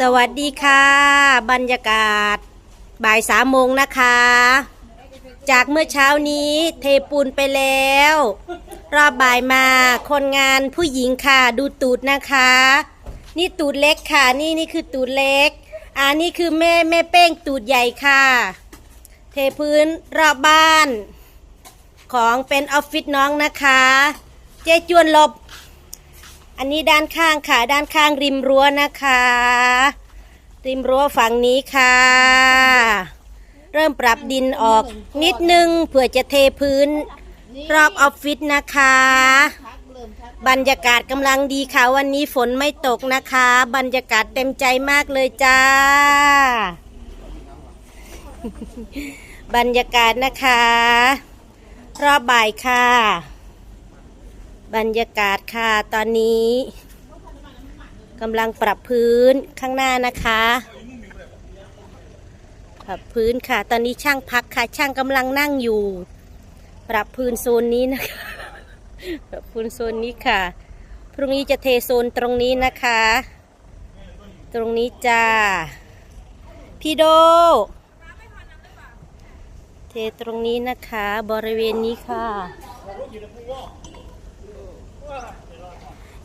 สวัสดีค่ะ บรรยากาศ บ่ายสามโมงนะคะ จากเมื่อเช้านี้เทปูนไปแล้ว รอบบ่ายมาคนงานผู้หญิงค่ะ ดูตูดนะคะ นี่ตูดเล็กค่ะ นี่นี่คือตูดเล็กอ่านี่คือแม่แม่เป้งตูดใหญ่ค่ะ เทพื้นรอบบ้าน ของเป็นออฟฟิศน้องนะคะ เจ๊จวนหลบ อันนี้ด้านข้างค่ะ ด้านข้างริมรั้วนะคะ ริมรั้วฝั่งนี้ค่ะ เริ่มปรับดินออกนิดนึงเพื่อจะเทพื้นรอบออฟฟิศนะคะ บรรยากาศกำลังดีค่ะ วันนี้ฝนไม่ตกนะคะ บรรยากาศเต็มใจมากเลยจ้า บรรยากาศนะคะ รอบบ่ายค่ะ บรรยากาศค่ะตอนนี้กำลังปรับพื้นข้างหน้านะคะ ปรับพื้นค่ะ ตอนนี้ช่างพักค่ะ ช่างกำลังนั่งอยู่ ปรับพื้นโซนนี้นะคะ ปรับพื้นโซนนี้ค่ะ พรุ่งนี้จะเทโซนตรงนี้นะคะ ตรงนี้จ้า พี่โด เทตรงนี้นะคะ บริเวณนี้ค่ะ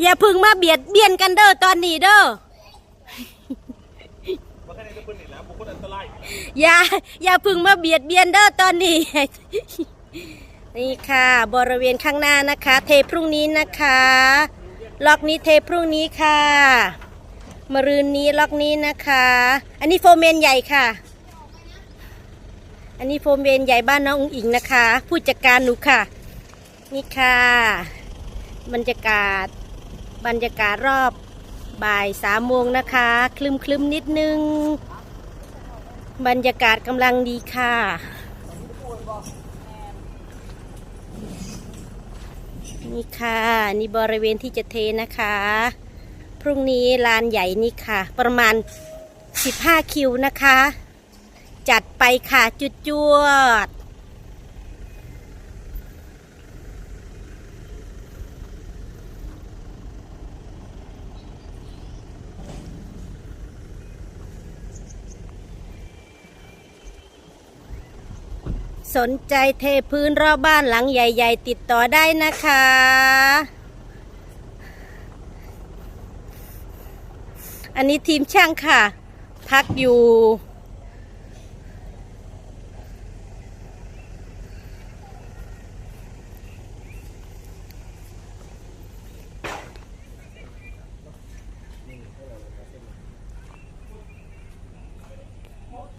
อย่าพึ่งมาเบียดเบียนกันเด้อตอนนี้เด้ออย่าอย่าพึ่งมาเบียดเบียนเด้อตอนนี้ นี่ค่ะ บริเวณข้างหน้านะคะ เทพรุ่งนี้นะคะ ล็อกนี้เทพรุ่งนี้ค่ะมะรืนนี้ล็อกนี้นะคะ อันนี้โฟมเมนใหญ่ค่ะ อันนี้โฟมเมนใหญ่บ้านน้องอุ๋งอิงนะคะ ผู้จัดการหนูค่ะ นี่ค่ะ บรรยากาศ บรรยากาศรอบบ่ายสามโมงนะคะ คลึมคลึมนิดนึง บรรยากาศกำลังดีค่ะ นี่ค่ะ นี่บริเวณที่จะเทนะคะ พรุ่งนี้ลานใหญ่นี่ค่ะ ประมาณ 15 คิวนะคะ จัดไปค่ะจุดจวด สนใจเทพื้นรอบบ้านหลังใหญ่ ๆ ติดต่อได้นะคะ อันนี้ทีมช่างค่ะ พักอยู่